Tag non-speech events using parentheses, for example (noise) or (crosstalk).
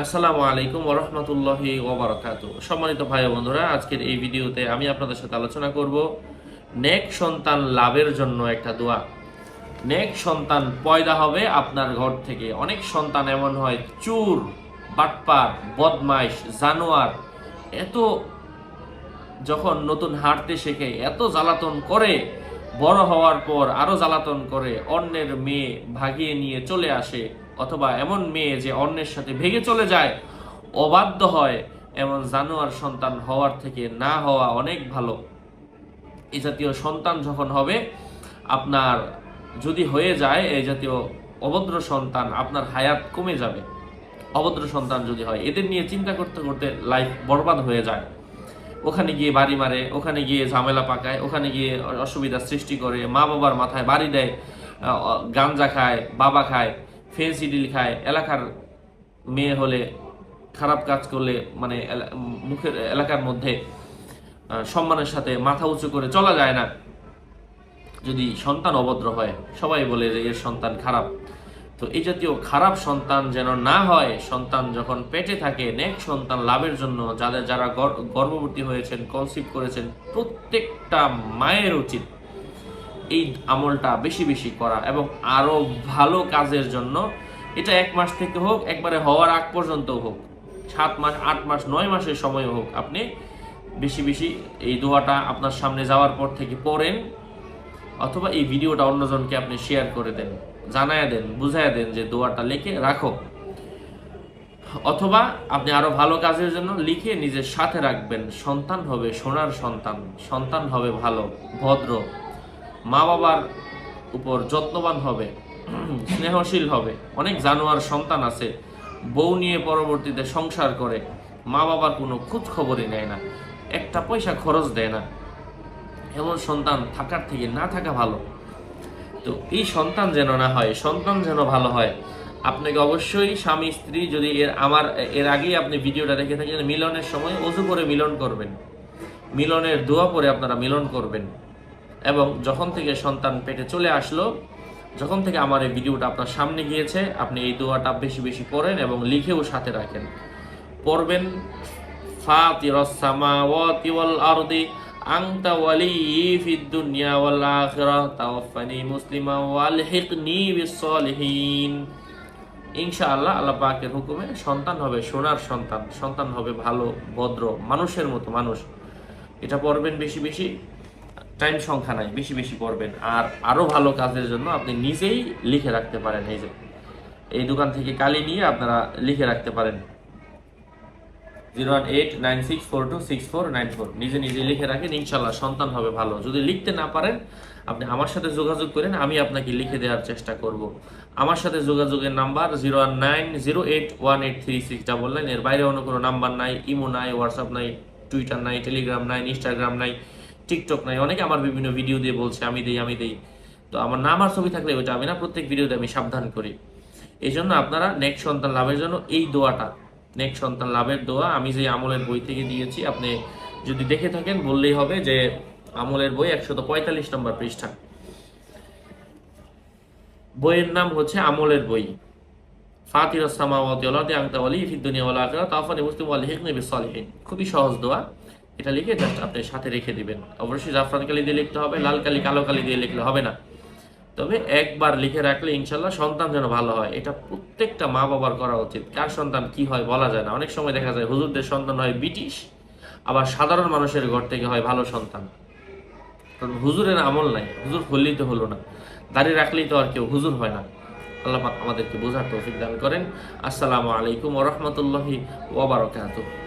আসসালামু আলাইকুম ওরহমতুল্লাহি ওবরাকাতু। সম্মানিত ভাই বন্ধুরা, আজকের এই ভিডিওতে আমি আপনাদের সাথে আলোচনা করব নেক সন্তান লাভের জন্য একটা দোয়া। নেক সন্তান পয়দা হবে আপনার ঘর থেকে। অনেক সন্তান এমন হয়, চুর, বাটপার, বদমাইশ, জানোয়ার, এত যখন নতুন হাঁটতে শেখে, এত জ্বালাতন করে, বড় হওয়ার পর আরও জ্বালাতন করে, অন্যের মেয়ে ভাগিয়ে নিয়ে চলে আসে। অথবা এমন মেয়ে যে অন্যের সাথে ভেগে চলে যায়, অবাধ্য হয় এমন জানোয়ার সন্তান হওয়ার থেকে না হওয়া অনেক ভালো। এই জাতীয় সন্তান যখন হবে, আপনার যদি হয়ে যায় এই জাতীয় অভদ্র সন্তান, আপনার হায়াত কমে যাবে। অভদ্র সন্তান যদি হয়, এদের নিয়ে চিন্তা করতে করতে লাইফ বরবাদ হয়ে যায়। ওখানে গিয়ে বাড়ি মারে, ওখানে গিয়ে ঝামেলা পাকায়, ওখানে গিয়ে অসুবিধা সৃষ্টি করে মা বাবার মাথায় বাড়ি দেয় গাঞ্জা খায়, বাবা খায়। ফেন্সি ডিল খায়, এলাকার মেয়ে হলে খারাপ কাজ করলে মানে মুখের এলাকার মধ্যে সম্মানের সাথে মাথা উঁচু করে চলা যায় না। যদি সন্তান অভদ্র হয়, সবাই বলে যে এর সন্তান খারাপ। তো এই জাতীয় খারাপ সন্তান যেন না হয়, সন্তান যখন পেটে থাকে, নেক সন্তান লাভের জন্য যাদের যারা গর- গর্ভবতী হয়েছেন কনসিভ করেছেন, প্রত্যেকটা মায়ের উচিত এই আমলটা বেশি বেশি করা এবং আরও ভালো কাজের জন্য এটা এক মাস থেকে হোক, একবারে হওয়ার আগ পর্যন্ত হোক, সাত মাস, আট মাস, নয় মাসের সময় হোক, আপনি বেশি বেশি এই দোয়াটা আপনার সামনে যাওয়ার পর থেকে পড়েন অথবা এই ভিডিওটা অন্যজনকে আপনি শেয়ার করে দেন, জানায় দেন, বুঝায় দেন যে দোয়াটা লিখে রাখো। অথবা আপনি আরও ভালো কাজের জন্য লিখে নিজের সাথে রাখবেন, সন্তান হবে সোনার সন্তান সন্তান হবে ভালো, ভদ্র। মা বাবার উপর যত্নবান হবে, (clears throat) স্নেহশীল হবে। অনেক জানোয়ার সন্তান আছে, বউ নিয়ে পরবর্তীতে সংসার করে মা বাবার কোনো খোঁজ খবরই নেয় না, একটা পয়সা খরচ দেয় না। এমন সন্তান থাকার থেকে না থাকা ভালো। তো এই সন্তান যেন না হয়, সন্তান যেন ভালো হয়, আপনাকে অবশ্যই স্বামী, স্ত্রী যদি এর আমার, এর আগেই আপনি ভিডিওটা দেখে থাকেন, মিলনের সময় অজু করে মিলন করবেন। মিলনের দোয়া পরে আপনারা মিলন করবেন। এবং যখন থেকে সন্তান পেটে চলে আসলো, যখন থেকে আমার এই ভিডিওটা আপনার সামনে গিয়েছে, আপনি এই দোয়াটা বেশি বেশি পড়েন এবং লিখেও সাথে রাখেন। পড়বেন আরদি ইনশাআল্লাহ আল্লাহ হুকুমে সন্তান হবে সোনার সন্তান সন্তান হবে ভালো, ভদ্র, মানুষের মতো মানুষ। এটা পড়বেন বেশি বেশি। টাইম সংখ্যা নাই, বেশি বেশি পড়বেন আর আরও ভালো কাজের জন্য আপনি নিজেই লিখে রাখতে পারেন, এই যে, এই দোকান থেকে কালি নিয়ে আপনারা লিখে রাখতে পারেন। Zero one eight nine six four two six four nine four. নিজে নিজে লিখে রাখেন, ইনশাল্লাহ সন্তান হবে ভালো। যদি লিখতে না পারেন, আপনি আমার সাথে যোগাযোগ করেন, আমি আপনাকে লিখে দেওয়ার চেষ্টা করব। আমার সাথে যোগাযোগের number zero one nine zero eight one eight three six double এর বাইরে অন্য কোনো নাম্বার নাই, ইমো নাই, হোয়াটসঅ্যাপ নাই, টুইটার নাই, টেলিগ্রাম নাই, ইনস্টাগ্রাম নাই। টিকটক নাই, অনেকে আমার বিভিন্ন ভিডিও দিয়ে বলছে, আমি দেই আমি দেই। তো আমার নাম আর ছবি থাকলে ওইটা আমি না, প্রত্যেক ভিডিওতে আমি সাবধান করি। এই জন্য আপনারা নেক্সট সন্তান লাভের জন্য এই দোয়াটা, নেক্সট সন্তান লাভের দোয়া, আমি যে আমলের বই থেকে দিয়েছি, আপনি যদি দেখে থাকেন, বললেই হবে যে আমলের বই একশত পঁয়তাল্লিশ নম্বর পৃষ্ঠা। বইয়ের নাম হচ্ছে আমলের বই। ফাতির সামাওয়াতি আনতা ওয়ালি ফিদ দুনিয়া ওয়াল আখিরাহ তাওফানি মুসলিম ওয়াল হিকনি বিস সলিহিন। খুবই সহজ দোয়া। এটা লিখে জাস্ট আপনি সাথে রেখে দিবেন। অবশ্যই জাফরান কালি দিয়ে লিখতে হবে, লাল কালি কালো কালি দিয়ে লিখলে হবে না। তবে একবার লিখে রাখলে ইনশাল্লাহ সন্তান যেন ভালো হয়। এটা প্রত্যেকটা মা বাবার করা উচিত। কার সন্তান কি হয় বলা যায় না। অনেক সময় দেখা যায় হুজুরদের সন্তান হয় ব্রিটিশ, আবার সাধারণ মানুষের ঘর থেকে হয় ভালো সন্তান। কারণ হুজুরের আমল নাই। হুজুর হলেই তো হলো না। দাঁড়িয়ে রাখলেই তো আর কেউ হুজুর হয় না। আল্লাহ আমাদেরকে বোঝার তৌফিক দান করেন। আসসালামু আলাইকুম ওরহমতুল্লাহি ওবরাকাতুহ